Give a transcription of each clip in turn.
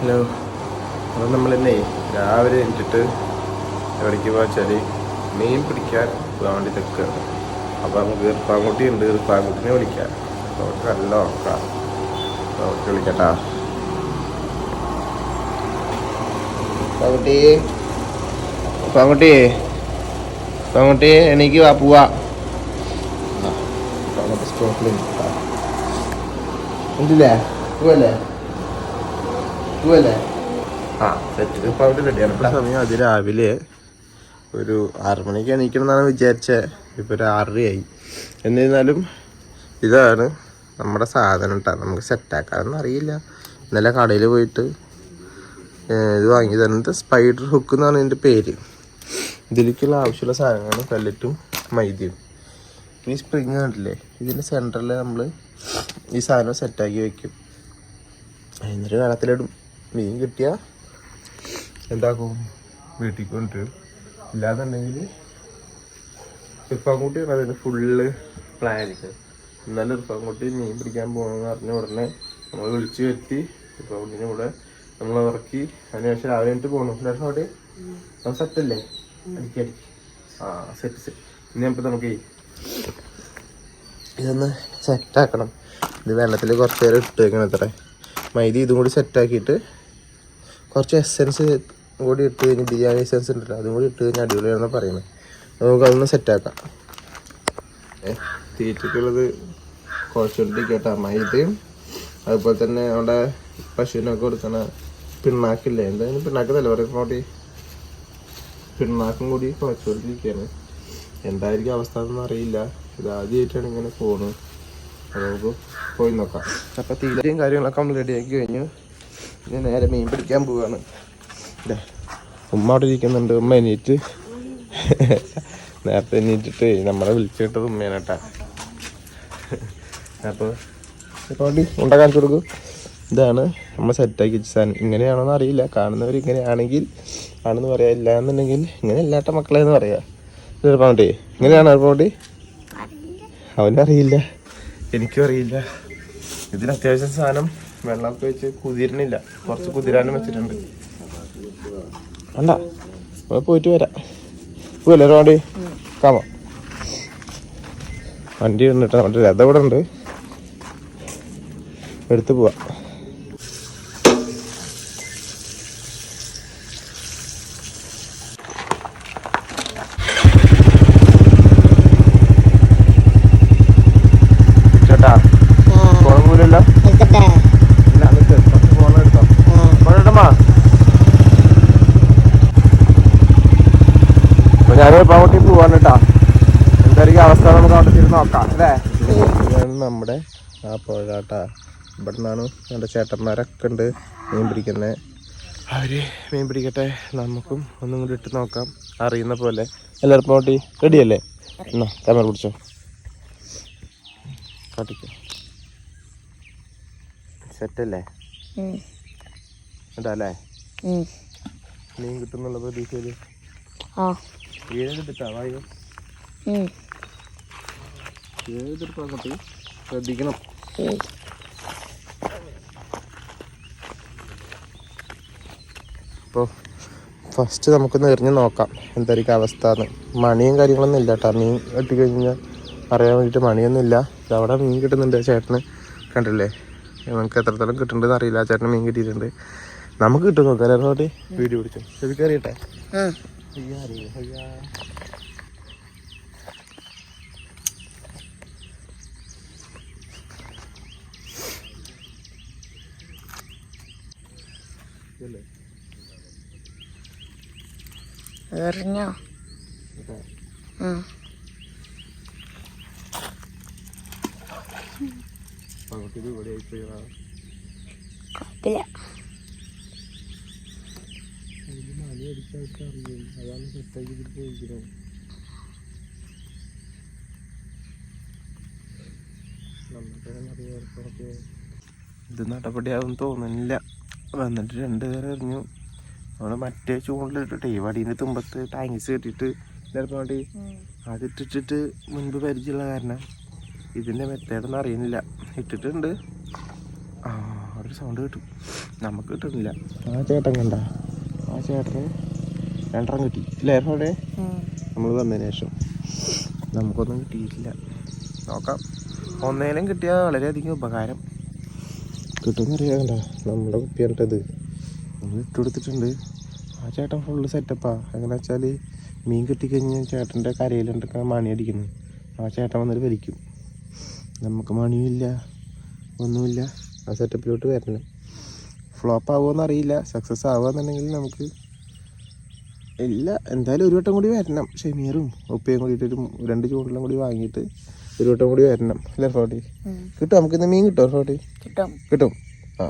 Hello. അപ്പോൾ നമ്മൾ തന്നെ രാവിലെ എണീറ്റിട്ട് എവിടേക്ക് പോച്ചാൽ മീൻ പിടിക്കാൻ പോകാൻ വേണ്ടി നിൽക്കുകയാണ് അപ്പോൾ നമുക്ക് ഇർപ്പാങ്കുട്ടി ഉണ്ട്. ഇർപ്പാങ്കുട്ടിനെ വിളിക്കാം. അവർക്ക് നല്ല ഉറക്കാം. അപ്പോൾ അവർക്ക് വിളിക്കട്ടാ. പാങ്കുട്ടി പാങ്കുട്ടി പാങ്കുട്ടി എനിക്ക് വാ പോവാ. സ്റ്റോപ്പിലുണ്ട് ഉണ്ടല്ലേ? പോവല്ലേ? ആ സെറ്റ് ഇപ്പം അവിടെ റെഡിയാണ് സമയം അത് രാവിലെ ഒരു ആറു മണിക്ക് എണീക്കണം എന്നാണ് വിചാരിച്ചത് ഇപ്പോൾ ഒരു ആറരയായി. എന്നിരുന്നാലും ഇതാണ് നമ്മുടെ സാധനം കേട്ടോ നമുക്ക് സെറ്റാക്കാനൊന്നും അറിയില്ല. ഇന്നലെ കടയിൽ പോയിട്ട് ഇത് വാങ്ങി ഇത് സ്പൈഡർ ഹുക്ക് എന്നാണ് ഇതിന്റെ പേര്. ഇതിലേക്കുള്ള ആവശ്യമുള്ള സാധനങ്ങളാണ് പെല്ലറ്റും മൈദയും. ഈ സ്പ്രിങ് കണ്ടില്ലേ? ഇതിന്റെ സെന്ററിൽ നമ്മൾ ഈ സാധനം സെറ്റാക്കി വെക്കും. എന്നിട്ട് വെള്ളത്തിലിടും. മീൻ കിട്ടിയാൽ എന്താക്കും? വീട്ടിൽ കൊണ്ടുവരും. ഇല്ലാന്നുണ്ടെങ്കിൽ ഇർപ്പാങ്കുട്ടിയാണ് അതിന് ഫുള്ള് പ്ലാനിങ് എന്നാലും ഇർപ്പാങ്കുട്ടി മീൻ പിടിക്കാൻ പോകണമെന്ന് പറഞ്ഞ ഉടനെ നമ്മൾ വിളിച്ചു വരുത്തി. ഇർപ്പാങ്കുട്ടിനെ കൂടെ നമ്മൾ ഇറക്കി. അതിനുശേഷം രാവിലെ എന്നിട്ട് പോകണം അവിടെ നമ്മൾ സെറ്റല്ലേ അടിക്കി അടിക്കി. ആ സെറ്റ് സെറ്റ് ഇനി നമുക്ക് നമുക്ക് ഇതൊന്ന് സെറ്റാക്കണം ഇത് വെള്ളത്തിൽ കുറച്ച് നേരം ഇട്ട് വെക്കണം അത്ര മൈദ ഇതും കൂടി സെറ്റാക്കിയിട്ട് കുറച്ച് എസെൻസ് കൂടി ഇട്ട് കഴിഞ്ഞ് ബിരിയാണി എസെൻസ് ഉണ്ടല്ലോ അതും കൂടി ഇട്ട് കഴിഞ്ഞാൽ അടിപൊളിയാണെന്ന് പറയുന്നത് നമുക്ക് അതൊന്ന് സെറ്റാക്കാം തീറ്റയ്ക്കുള്ളത് കുഴച്ചുകൊണ്ടിരിക്കട്ടെ മൈദയും അതുപോലെ തന്നെ അവിടെ പശുവിനൊക്കെ കൊടുക്കണ പിണ്ണാക്കില്ലേ? എന്തായാലും പിണ്ണാക്കുന്നല്ലേ പറയുന്നോട്ടി പിണ്ണാക്കും കൂടി കുറച്ചുകൊണ്ടിരിക്കുകയാണ് എന്തായിരിക്കും അവസ്ഥ എന്നൊന്നും അറിയില്ല. ഇത് ആദ്യമായിട്ടാണ് ഇങ്ങനെ പോകുന്നത് അത് നമുക്ക് പോയി നോക്കാം. അപ്പം തീരെയും കാര്യങ്ങളൊക്കെ നമ്മൾ റെഡിയാക്കി കഴിഞ്ഞു. ഇനി നേരെ മീൻ പിടിക്കാൻ പോവാണ്. ഉമ്മ അവിടെ ഇരിക്കുന്നുണ്ട്. ഉമ്മ എണീറ്റ്. നേരത്തെ എണീറ്റിട്ട് നമ്മളെ വിളിച്ചിട്ടത് ഉമ്മയാണ് കേട്ടാ അപ്പോൾ ഇപ്പോൾ ഉണ്ട കാണിച്ചു കൊടുക്കും. ഇതാണ് നമ്മൾ സെറ്റാക്കി വെച്ച സാധനം ഇങ്ങനെയാണോന്ന് അറിയില്ല. കാണുന്നവർ ഇങ്ങനെയാണെങ്കിൽ ആണെന്ന് പറയാം. ഇല്ല എന്നുണ്ടെങ്കിൽ ഇങ്ങനെ ഇല്ലാത്ത മക്കളെ എന്ന് പറയാം എളുപ്പമുണ്ടേ ഇങ്ങനെയാണോ എളുപ്പമുണ്ടി അവനറിയില്ല. എനിക്കും അറിയില്ല. ഇതിന് അത്യാവശ്യം സാധനം വെള്ളമൊക്കെ വെച്ച് കുതിരണില്ല കുറച്ച് കുതിരാനും വെച്ചിട്ടുണ്ട്. വേണ്ട. പോയിട്ട് വരാം. പോവല്ലേ വണ്ടി കാമോ. വണ്ടി ഉണ്ട് നമ്മുടെ രഥ ഇവിടെ ഉണ്ട്. എടുത്തു പോവാ. ഞാനൊരു പൗട്ടി പോവാണ് കേട്ടോ എന്തായിരിക്കും അവസ്ഥ നമുക്ക് അവിടെ തിരി നോക്കാം അല്ലേ? ഇതാണ് നമ്മുടെ ആ പുഴ കേട്ടാ ഇവിടെ നിന്നാണ് നമ്മുടെ ചേട്ടന്മാരൊക്കെ ഉണ്ട് മീൻ പിടിക്കുന്നത് അവർ മീൻ പിടിക്കട്ടെ നമുക്കും ഒന്നും കൂടി ഇട്ട് നോക്കാം. അറിയുന്ന പോലെ. എല്ലാവർക്കും ഓട്ടി റെഡിയല്ലേ? എന്നാ ക്യാമറ പിടിച്ചോ. കാട്ടിക്കോ. സെറ്റല്ലേ? അല്ലേ? മീൻ കിട്ടുന്നുള്ള പ്രതീക്ഷയിൽ. ആ. ശ്രദ്ധിക്കണം. അപ്പോൾ ഫസ്റ്റ് നമുക്കൊന്ന് എറിഞ്ഞ് നോക്കാം എന്തായിരിക്കും അവസ്ഥ എന്ന് മണിയും കാര്യങ്ങളൊന്നും ഇല്ല കേട്ടോ മീൻ കിട്ടിക്കഴിഞ്ഞാൽ അറിയാൻ വേണ്ടിയിട്ട് മണിയൊന്നും ഇല്ല. അവിടെ മീൻ കിട്ടുന്നുണ്ട്. ചേട്ടന് കണ്ടില്ലേ? നമുക്ക് എത്രത്തോളം കിട്ടുന്നുണ്ടെന്ന് അറിയില്ല. ചേട്ടന് മീൻ കിട്ടിയിട്ടുണ്ട്. നമുക്ക് കിട്ടും. നോക്കാം. എല്ലാവരോട്ട് വീഡിയോ പിടിച്ചു. ശരിക്കും അറിയട്ടെ ആ. അയ്യാ അറിയോ അയ്യാ? എറിഞ്ഞോ കുഴപ്പമില്ല മണി അടിക്കാർക്ക് അറിയും അതാണ് സെറ്റാക്കി പോയിരിക്കുന്നത് ഇത് നടപടിയാവും തോന്നുന്നില്ല. വന്നിട്ട് രണ്ടുപേരെ എറിഞ്ഞു. നമ്മൾ മറ്റേ ചൂണ്ടിലിട്ടിട്ട് വടീന്റെ തുമ്പത്ത് ടാങ്ക്സ് കെട്ടിട്ട് ചിലപ്പോൾ വേണ്ടി അതിട്ടിട്ടിട്ട് മുൻപ് പരിചയമുള്ള കാരണം ഇതിന്റെ മെത്തേഡൊന്നും അറിയുന്നില്ല. ഇട്ടിട്ടുണ്ട്. ആ ഒരു സൗണ്ട് കിട്ടും. നമുക്ക് കിട്ടുന്നില്ല. ആ ചേട്ടൻ കണ്ട? ആ ചേട്ടന് രണ്ടെണ്ണം കിട്ടി. ഇല്ലേ അവിടെ നമ്മൾ വന്നതിന് ശേഷം. നമുക്കൊന്നും കിട്ടിയിട്ടില്ല. നോക്കാം. ഒന്നേലും കിട്ടിയാൽ വളരെയധികം ഉപകാരം. കിട്ടുമെന്ന് കിട്ടുമെന്നറിയാകണ്ട നമ്മുടെ കുപ്പിയാണിട്ടത് നമ്മൾ ഇട്ടുകൊടുത്തിട്ടുണ്ട്. ആ ചേട്ടൻ ഫുള്ള് സെറ്റപ്പാ എങ്ങനെ വെച്ചാൽ മീൻ കിട്ടിക്കഴിഞ്ഞാൽ ചേട്ടന്റെ കരയിലുണ്ടൊക്കെ മണി അടിക്കുന്നു ആ ചേട്ടൻ വന്നിട്ട് വലിക്കും. നമുക്ക് മണിയുമില്ല. ഒന്നുമില്ല. ആ സെറ്റപ്പിലോട്ട് വരണം. ഫ്ലോപ്പ് ആവുമോയെന്ന് അറിയില്ല സക്സസ് ആവുകയെന്നുണ്ടെങ്കിൽ നമുക്ക് ഇല്ല എന്തായാലും ഒരു വട്ടം കൂടി വരണം. ഷെമീറും ഉപ്പയും കൂടിയിട്ട് ഒരു രണ്ട് ചൂണ്ടെല്ലാം കൂടി വാങ്ങിയിട്ട് ഒരു വട്ടം കൂടി വരണം അല്ലേ ഫോട്ടി കിട്ടും നമുക്ക് ഇന്ന് മീൻ കിട്ടുമോ ഫോട്ടി കിട്ടും. കിട്ടും. ആ.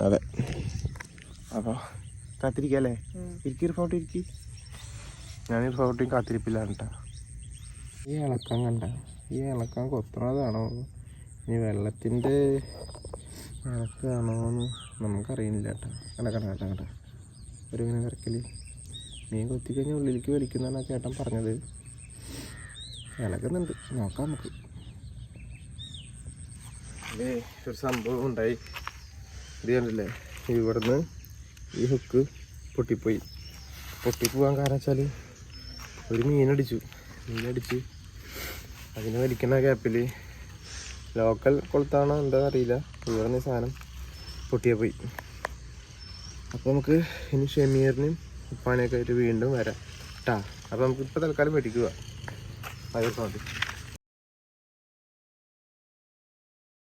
അതെ. അപ്പോൾ കാത്തിരിക്കല്ലേ. ഇരിക്കൊരു ഫോട്ടോ ഇരിക്കി. ഞാനൊരു ഫോട്ടോയും കാത്തിരിപ്പില്ലാണ് കേട്ടോ ഈ ഇളക്കം കണ്ട ഈ ഇളക്കം കൊത്തണതാണോ ഇനി വെള്ളത്തിന്റെ ഇളക്കാണോ എന്ന് നമുക്കറിയുന്നില്ല കേട്ടോ. കണ്ട കണ്ട കണ്ട കണ്ട ഒരു ഇങ്ങനെ കറക്കൽ മീൻ കൊത്തിക്കഴിഞ്ഞാൽ ഉള്ളിലേക്ക് വലിക്കുന്നതാണ് ചേട്ടൻ പറഞ്ഞത്. ഇളകുന്നുണ്ട് നോക്കാം നമുക്ക്. ഒരു സംഭവം ഉണ്ടായി. ഇത് കണ്ടില്ലേ? ഇവിടുന്ന് ഈ ഹുക്ക് പൊട്ടിപ്പോയി. പൊട്ടിപ്പോവാൻ കാരണം വെച്ചാൽ ഒരു മീനടിച്ചു. മീനടിച്ച് അതിനെ വലിക്കുന്ന ഗ്യാപ്പിൽ ലോക്കൽ കൊളുത്താണോ എന്താണെന്ന് അറിയില്ല. ഇവിടുന്ന് സാധനം പൊട്ടിയാൽ പോയി. അപ്പോൾ നമുക്ക് ഇനി ഷെമീറിനും ഉപ്പാനെയൊക്കെ ആയിട്ട് വീണ്ടും വരാം കേട്ടാ അപ്പോൾ നമുക്ക് ഇപ്പോൾ തൽക്കാലം മേടിക്കുക അതൊക്കെ മതി